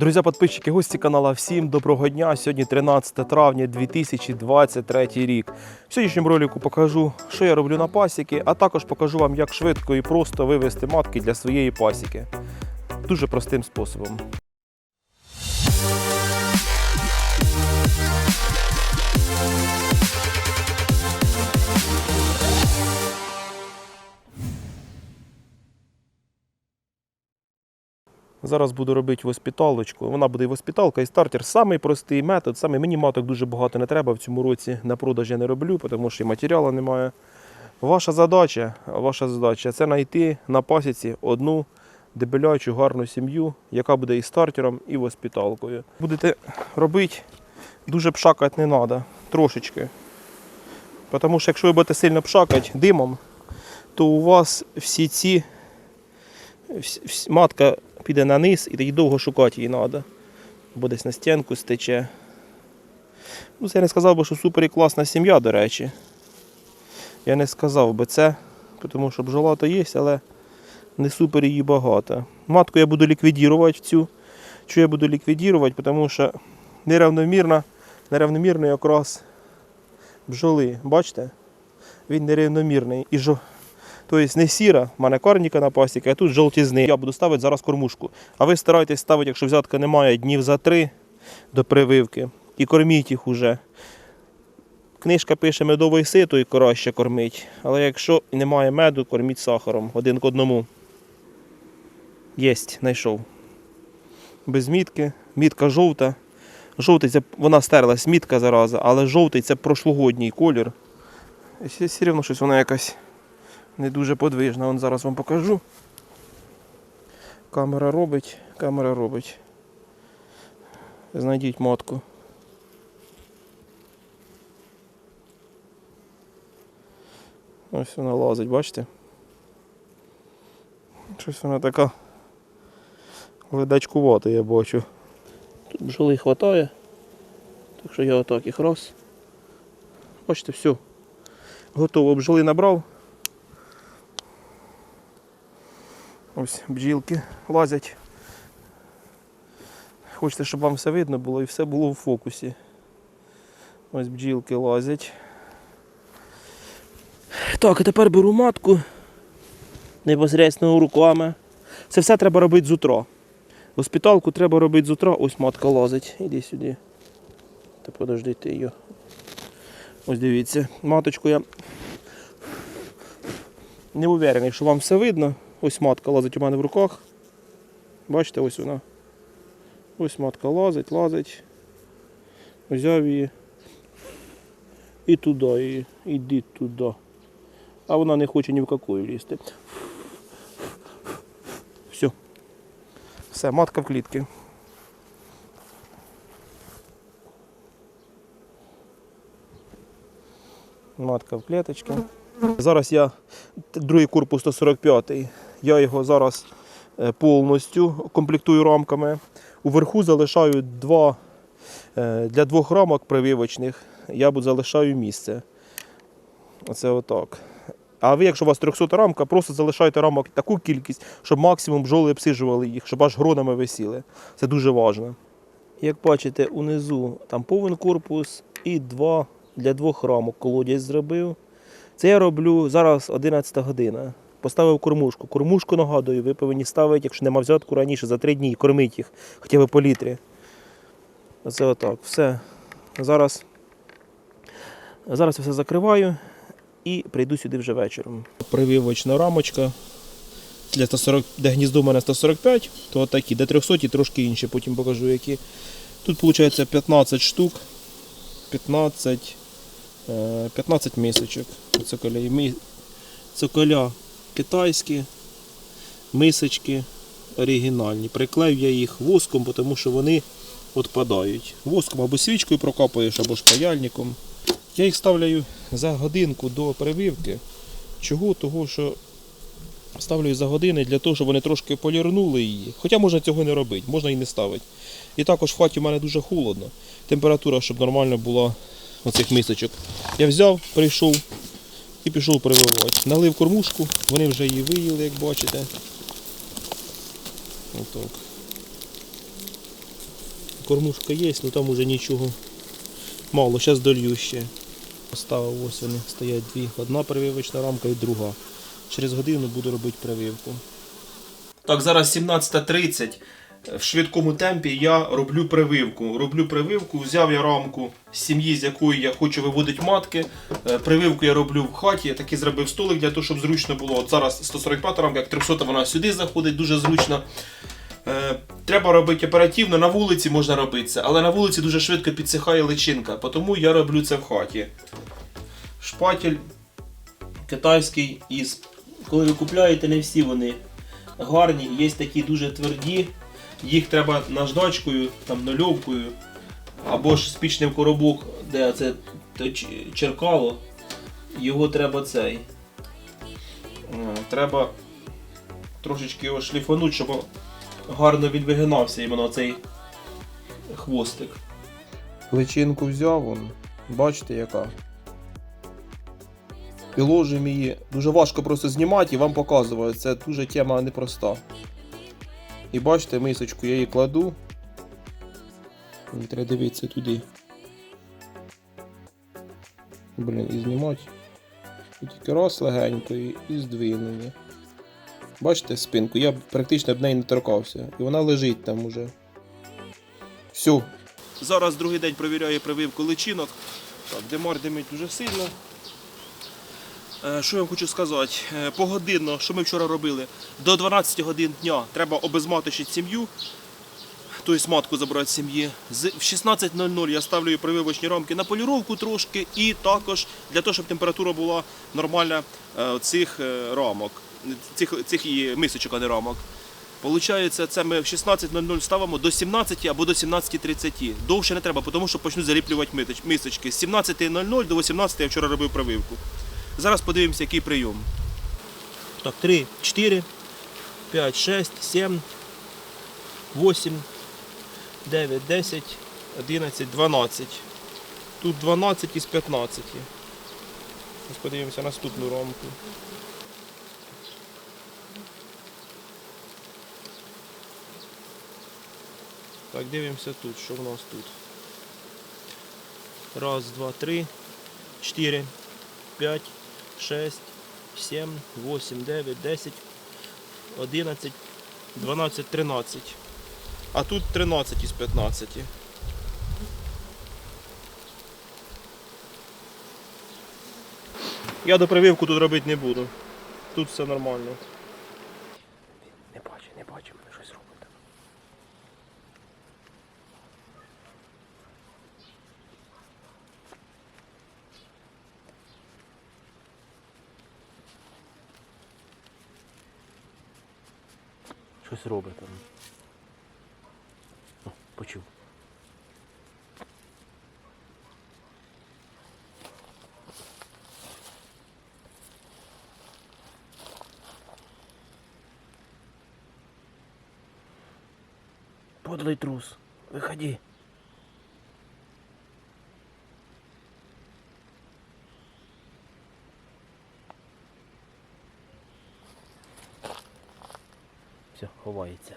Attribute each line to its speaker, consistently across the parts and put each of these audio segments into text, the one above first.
Speaker 1: Друзі, підписчики, гості канала, всім доброго дня. Сьогодні 13 травня 2023 рік. В сьогоднішньому ролику покажу, що я роблю на пасіки, а також покажу вам, як швидко і просто вивести матки для своєї пасіки. Дуже простим способом. Зараз буду робити воспіталочку. Вона буде і воспіталка, і стартер. Самий простий метод. Саме мені маток дуже багато не треба. В цьому році на продаж я не роблю, тому що і матеріалу немає. Ваша задача, ваша задача це знайти на пасіці одну дебелячу гарну сім'ю, яка буде і стартером, і воспіталкою. Будете робити, дуже пшакати не треба, трошечки. Тому що якщо ви будете сильно пшакати димом, то у вас всі ці матка піде на низ і тоді довго шукати її треба. Бо десь на стінку стече. Ну, це я не сказав би, що супер і класна сім'я, до речі. Я не сказав би це, тому що бджола то є, але не супер її багато. Матку я буду ліквідувати в цю. Чого я буду ліквідувати? Тому що нерівномірна, нерівномірний якраз бджоли. Бачите? Він нерівномірний. І жо... Тобто не сіра, в мене карніка на пасіки, а тут жовтізни. Я буду ставити зараз кормушку. А ви старайтесь ставити, якщо взятка немає, днів за три до прививки. І корміть їх уже. Книжка пише медовий сито і краще кормить. Але якщо немає меду, корміть сахаром. Один к одному. Єсть, знайшов. Без мітки. Мітка жовта. Жовтий це вона стерлась, мітка зараза, але жовтий це прошлогодній колір. Все рівно щось вона якась не дуже подвижна. Вон зараз вам покажу. Камера робить, камера робить. Знайдіть матку. Ось вона лазить, бачите? Щось вона така ледачкувата, я бачу. Тут бджоли хватає. Так що я отак їх раз. Бачите, все. Готово, бджоли набрав. Ось бджілки лазять. Хочете, щоб вам все видно було і все було в фокусі. Ось бджілки лазять. Так, а тепер беру матку непосередньо руками. Це все треба робити з утра. Госпіталку треба робити з утра. Ось матка лазить. Іди сюди. Та подожди ти її. Ось дивіться, маточку я не уверений, що вам все видно. Ось матка лазить у мене в руках. Бачите, ось вона. Ось матка лазить, лазить. Взяв її. І туди, її. Іди туди. А вона не хоче ні в какую лізти. Все. Все, матка в клітці. Матка в клеточці. Зараз я другий корпус 145. Я його зараз е, повністю комплектую рамками. Уверху залишаю два е, для двох рамок прививочних. Я залишаю місце. Оце отак. А ви, якщо у вас 300 рамка, просто залишайте рамок таку кількість, щоб максимум бджоли обсижували їх, щоб аж гронами висіли. Це дуже важливо. Як бачите, унизу там повен корпус і два для двох рамок колодязь зробив. Це я роблю зараз 11 година. Поставив кормушку. Кормушку нагадую, ви повинні ставити, якщо нема взятку раніше, за три дні, кормити їх хоча б по літрі. Оце отак. Все. Зараз, зараз я все закриваю і прийду сюди вже вечором. Прививочна рамочка. Для 140, де гніздо у мене 145, то такі, де 300 і трошки інші, потім покажу які. Тут виходить 15 штук, 15, е, 15 мисочок. Цоколя, і цоколя китайські, мисочки оригінальні. Приклеїв я їх воском, тому що вони відпадають. Воском або свічкою прокапуєш, або ж паяльником. Я їх ставляю за годинку до прививки. Чого? Того, що ставлю за години для того, щоб вони трошки полірнули її. Хоча можна цього не робити, можна і не ставити. І також в хаті в мене дуже холодно. Температура, щоб нормально була оцих мисочок. Я взяв, прийшов і пішов прививати. Налив кормушку, вони вже її виїли, як бачите. Отак. кормушка є, але там уже нічого мало. Зараз долью ще. Поставив ось вони стоять дві. Одна прививочна рамка і друга. Через годину буду робити прививку. Так, зараз 17.30. В швидкому темпі я роблю прививку. Роблю прививку, взяв я рамку сім'ї, з якої я хочу виводити матки. Е, Прививку я роблю в хаті, я таки зробив столик для того, щоб зручно було. От зараз 145 рамка, як 300 вона сюди заходить, дуже зручно. Е, Треба робити оперативно, на вулиці можна робити це, але на вулиці дуже швидко підсихає личинка, тому я роблю це в хаті. Шпатель китайський із. Коли ви купляєте, не всі вони гарні, є такі дуже тверді. Їх треба наждачкою, там нульовкою, або ж спічним коробок, де це черкало. Його треба цей. е, Треба трошечки його шліфануть, щоб гарно він вигинався іменно цей хвостик. Личинку взяв он. Бачите яка. І ложимо її. Дуже важко просто знімати і вам показувати. Це дуже тема непроста. І бачите, мисочку я її кладу. Треба дивитися туди. Блін, і знімати. І тільки раз легенько і, і здвинули. Бачите спинку? Я практично об неї не торкався. І вона лежить там уже. Все. Зараз другий день провіряю прививку личинок. Так, демар димить дуже сильно. Е, Що я вам хочу сказати? Е, Погодинно, що ми вчора робили, до 12 годин дня треба обезматочити сім'ю, тобто матку забрати з сім'ї. В 16.00 я ставлю її прививочні рамки на поліровку трошки і також для того, щоб температура була нормальна е, цих рамок, цих, цих її мисочок, а не рамок. Получається, це ми в 16.00 ставимо до 17 або до 17.30. Довше не треба, тому що почнуть заліплювати мисочки. З 17.00 до 18 я вчора робив прививку. Зараз подивимося, який прийом. Так, 3, 4, 5, 6, 7, 8, 9, 10, 11, 12. Тут 12 із 15. Зараз подивимося наступну рамку. Так, дивимося тут, що в нас тут. Раз, два, три, чотири, п'ять, шесть, сім, вісім, дев'ять, десять, одинадцять, дванадцять, тринадцять. А тут 13 із 15. Я до прививку тут робити не буду. Тут все нормально. Щось робить там. О, почув. Подлый трус, выходи. Ховається.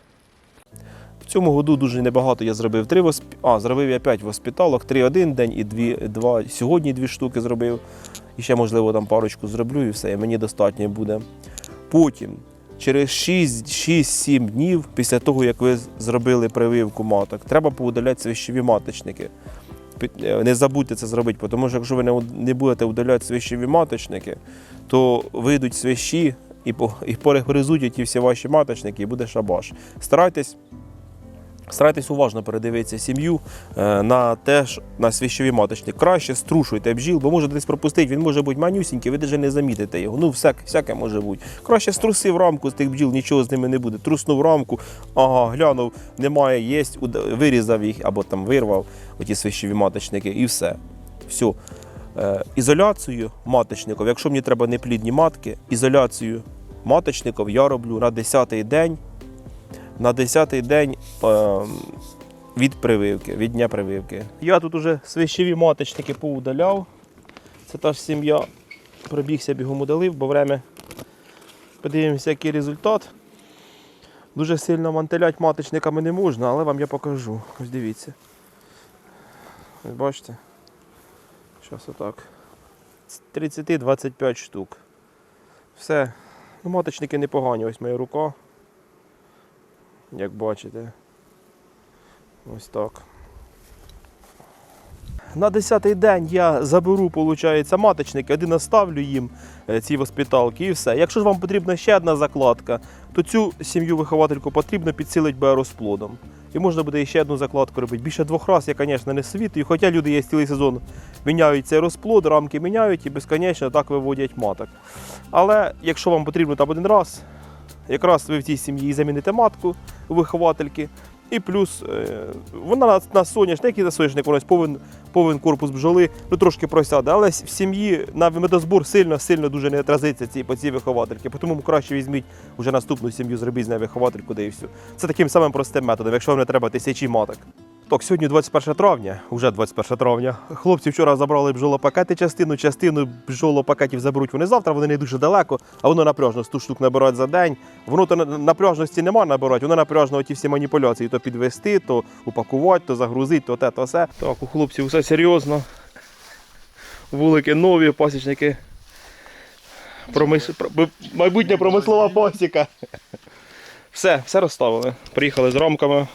Speaker 1: В цьому году дуже небагато я зробив три восп... А, зробив я 5 воспіталок, три один день і дві, два. Сьогодні дві штуки зробив. І ще, можливо, там парочку зроблю і все, і мені достатньо буде. Потім, через 6-7 днів після того, як ви зробили прививку маток, треба поудаляти свищові маточники. Е, Не забудьте це зробити, тому що якщо ви не будете удаляти свищові маточники, то вийдуть свищі і, і перегризуть ті всі ваші маточники, і буде шабаш. Старайтесь Старайтесь уважно передивитися сім'ю е, на те, що- на свіщові маточник. Краще струшуйте бджіл, бо може десь пропустити, він може бути манюсінький, ви навіть не замітите його. Ну, всяке, всяке може бути. Краще струсив рамку з тих бджіл, нічого з ними не буде. Труснув рамку, ага, глянув, немає, є, вирізав їх або там вирвав оті свіщові маточники, і все. Все. Е, ізоляцію маточників, якщо мені треба неплідні матки, ізоляцію маточників я роблю на 10-й день на 10-й день е, від прививки, від дня прививки. Я тут уже свищеві маточники поудаляв. Це та ж сім'я. Пробігся бігом удалив, бо время. Подивимося, який результат. Дуже сильно мантелять маточниками не можна, але вам я покажу. Ось дивіться. Ось бачите? Зараз отак. З 30-25 штук. Все. Ну, маточники непогані, ось моя рука. Як бачите. Ось так. На 10-й день я заберу, виходить, маточники, один оставлю їм е, ці воспиталки і все. Якщо ж вам потрібна ще одна закладка, то цю сім'ю виховательку потрібно підсилити біорозплодом. І можна буде ще одну закладку робити. Більше двох разів я, звісно, не світую. Хоча люди є цілий сезон, міняють цей розплод, рамки міняють і безконечно так виводять маток. Але якщо вам потрібно там один раз, якраз ви в цій сім'ї заміните матку виховательки. І плюс е, вона на, на соняшник і на соняшник вона ось повен, повен корпус бджоли, ну трошки просяде. Але в сім'ї на медозбор сильно сильно дуже не отразиться ці, по цій виховательки. Тому краще візьміть вже наступну сім'ю, зробіть з нею виховательку, де і все. Це таким самим простим методом, якщо вам не треба тисячі маток. Так, сьогодні 21 травня, вже 21 травня. Хлопці вчора забрали бджолопакети частину, частину бджолопакетів заберуть вони завтра, вони не дуже далеко, а воно напряжно 100 штук набирають за день. Воно то напряжності нема набирати, воно напряжно ті всі маніпуляції, то підвести, то упакувати, то загрузити, то те, то все. Так, у хлопців все серйозно. Вулики нові, пасічники. Промис... Майбутня промислова пасіка. Все, все розставили. Приїхали з рамками.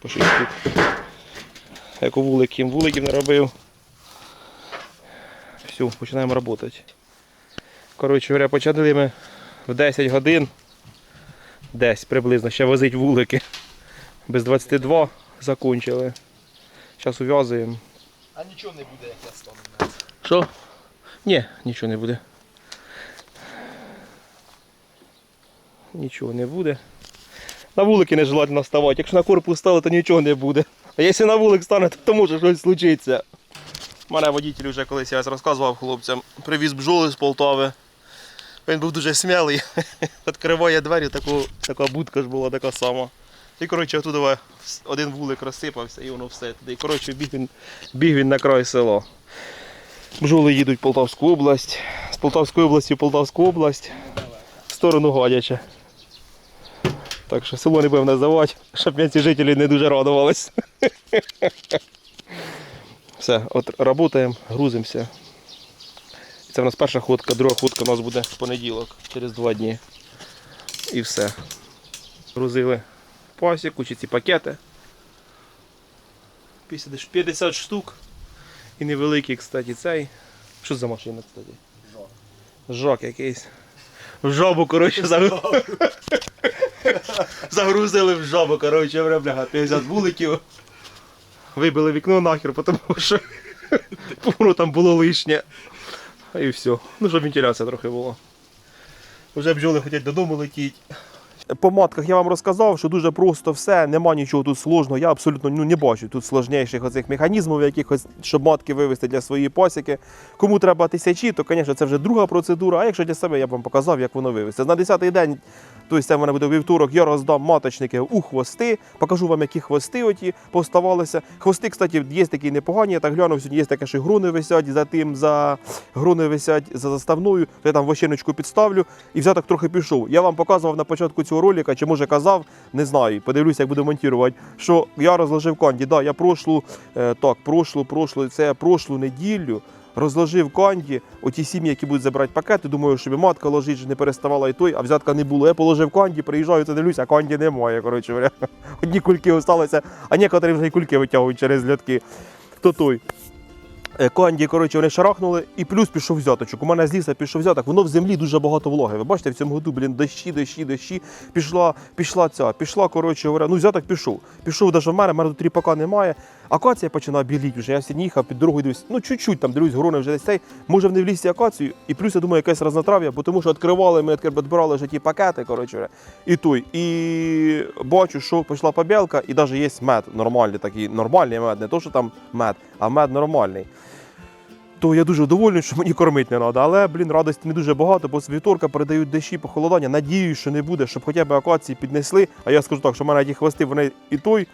Speaker 1: По 6 штук. Як у вуликів не робив. Все, починаємо працювати. Коротше говоря, почали ми в 10 годин. Десь приблизно ще возить вулики. Без 22 закончили. Зараз ув'язуємо.
Speaker 2: А нічого не буде, як я стану.
Speaker 1: Що? Ні, нічого не буде. Нічого не буде. На вулики не желательно ставати. Якщо на корпус стали, то нічого не буде. А якщо на вулик стане, то, може щось случиться. Мене водитель вже колись я розказував хлопцям, привіз бджоли з Полтави. Він був дуже смілий. Відкриває двері, таку, така будка ж була така сама. І коротше, оттуда один вулик розсипався і воно все туди. Коротше, біг він, біг він на край села. Бджоли їдуть в Полтавську область, з Полтавської області в Полтавську область, в сторону Гадяча. Так що село не будемо називати, щоб місці жителі не дуже радувались. Все, от працюємо, грузимося. Це в нас перша ходка, друга ходка у нас буде в понеділок, через два дні. І все. Грузили пасіку чи ці пакети. 50 штук. І невеликий, кстати, цей. Що за машина, кстати?
Speaker 2: Жак.
Speaker 1: Жак якийсь. В жабу, коротше, загрузили. Загрузили в жабу, коротше, бля, бля, 50 вуликів. Вибили вікно нахер, тому що воно там було лишнє. І все. Ну, щоб вентиляція трохи була. Вже бджоли хочуть додому летіти. По матках я вам розказав, що дуже просто все, нема нічого тут сложного. Я абсолютно ну, не бачу тут сложніших оцих механізмів, якихось, щоб матки вивести для своєї пасіки. Кому треба тисячі, то, звісно, це вже друга процедура. А якщо для себе я б вам показав, як воно вивести. На 10-й день, тобто це в мене буде вівторок, я роздам маточники у хвости, покажу вам, які хвости оті поставалися. Хвости, кстати, є такі непогані. Я так глянув, сьогодні є таке, що грони висять за тим, за грони висять за заставною, то я там вощиночку підставлю і взяток трохи пішов. Я вам показував на початку цього ролика, чи може казав, не знаю. Подивлюся, як буду монтувати, що я розложив канді. Да, я прошлу, е, так, прошлу, прошлу, це прошлу неділю. Розложив канді, оті сім'ї, які будуть забирати пакети. Думаю, щоб матка ложить, не переставала і той, а взятка не було. Я положив канді, приїжджаю, це дивлюся, а канді немає. Коротше. Одні кульки залишилися, а некоторі вже і кульки витягують через льотки. То той. Е, Канді, коротше, вони шарахнули, і плюс пішов взяточок. У мене з ліса пішов взяток. Воно в землі дуже багато вологи. Ви бачите, в цьому году, блін, дощі, дощі, дощі. Пішла, пішла ця, пішла, коротше, ну взяток пішов. Пішов навіть в мене, в мене тут ріпака немає. Акація починає біліти вже. Я сьогодні їхав під дорогою дивлюсь, ну чуть-чуть там дивлюсь, грони вже десь цей. Може вони лісі акацію, і плюс я думаю, якесь разнотрав'я, бо тому що відкривали, ми відбирали вже ті пакети, коротше. І той. І бачу, що пішла побілка, і навіть є мед нормальний, такий нормальний мед, не то, що там мед, а мед нормальний то я дуже довольний, що мені кормити не треба. Але, блін, радості не дуже багато, бо з вівторка передають дощі похолодання. Надіюсь, що не буде, щоб хоча б акації піднесли. А я скажу так, що в мене ті хвости, вони і той.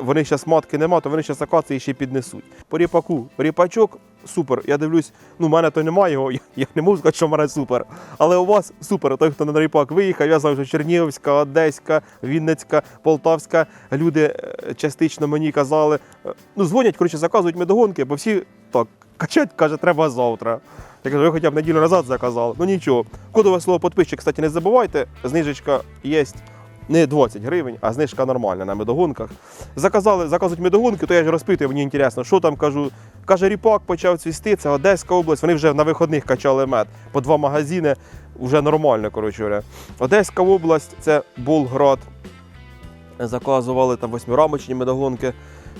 Speaker 1: Вони зараз матки нема, то вони зараз акації ще піднесуть. По ріпаку, ріпачок супер. Я дивлюсь, ну, в мене то немає його, я, не можу сказати, що в мене супер. Але у вас супер. Той, хто на ріпак виїхав, я знаю, що Чернігівська, Одеська, Вінницька, Полтавська. Люди е, частично мені казали, е, ну, дзвонять, коротше, заказують медогонки, бо всі так качать, каже, треба завтра. Я кажу, ви хоча б неділю назад заказали. Ну нічого. Кодове слово підписчик, кстати, не забувайте. Знижечка є не 20 гривень, а знижка нормальна на медогонках. Заказали, заказують медогонки, то я ж розпитую, мені інтересно, що там кажу. Каже, ріпак почав цвісти, це Одеська область. Вони вже на виходних качали мед. По два магазини, вже нормально, коротше. Одеська область, це Болград. Заказували там восьмирамочні медогонки.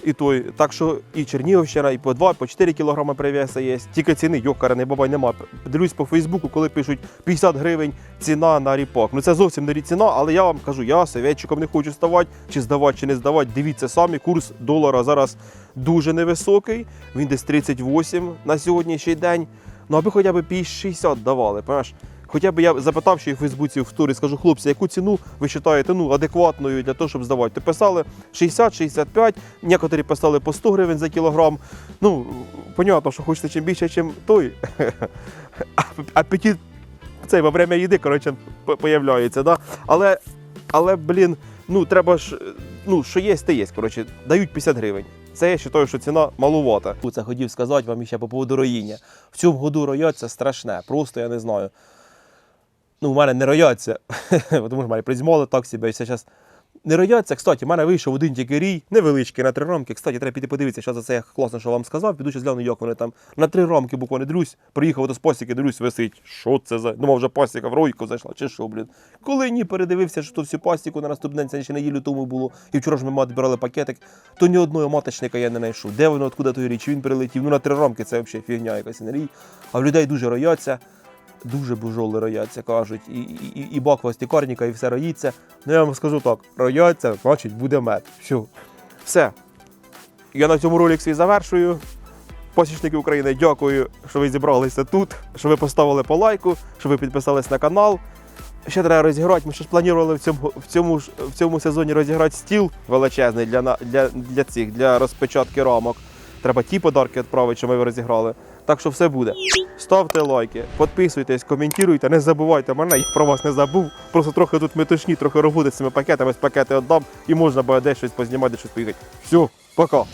Speaker 1: І той, так що і Чернігівщина, і по 2, по 4 кілограми прив'яса є. Тільки ціни йокарений бабай нема. Дивлюсь по Фейсбуку, коли пишуть 50 гривень ціна на ріпак. Ну це зовсім не ціна, але я вам кажу, я советчиком не хочу ставати, чи здавати, чи не здавати. Дивіться самі, курс долара зараз дуже невисокий. Він десь 38 на сьогоднішній день. Ну аби хоча б 60 давали, понимаєш? Хоча б я запитав, що і в Фейсбуці в сторі, скажу, хлопці, яку ціну ви вважаєте ну, адекватною для того, щоб здавати? То писали 60-65, некоторі писали по 100 гривень за кілограм. Ну, понятно, що хочете чим більше, чим той. Апетит цей во время їди, коротше, появляється. Да? Але, але, блін, ну треба ж, ну, що є, те є. Коротше, дають 50 гривень. Це я вважаю, що ціна малувата. Це хотів сказати вам ще по поводу роїння. В цьому году рояться страшне, просто я не знаю. Ну, у мене не рояться, тому що в мене призмоли так себе, і все зараз не рояться. Кстати, в мене вийшов один тільки рій, невеличкий на три рамки. Кстати, треба піти подивитися, що за це я класно, що вам сказав. Піду ще гляну, як вони там на три рамки буквально дивлюсь. Приїхав до пасіки, дивлюсь, висить. Що це за? Думав, вже пасіка в ройку зайшла, чи що, блін. Коли ні, передивився, що тут всю пасіку на наступний день, ще неділю тому було. І вчора ж ми мат брали пакетик, то ні одного маточника я не знайшов. Де воно, откуда той річ? Він прилетів. Ну на три рамки це взагалі фігня якась не рій. А в людей дуже рояться. Дуже бужоли рояться, кажуть, і, і, і, баквасті корніка, і все роїться. Ну я вам скажу так: рояться, значить буде мед. Все. Все. Я на цьому ролик свій завершую. Посічники України, дякую, що ви зібралися тут, що ви поставили по лайку, що ви підписались на канал. Ще треба розіграти. Ми ще ж планували в цьому, в цьому, в цьому сезоні розіграти стіл величезний для, для, для цих, для розпечатки рамок. Треба ті подарки відправити, що ми розіграли. Так що все буде. Ставте лайки, підписуйтесь, коментуйте, не забувайте мене, я про вас не забув. Просто трохи тут метушні, трохи роботи з цими пакетами, з пакети віддам і можна буде десь щось познімати, щось поїхати. Все, пока.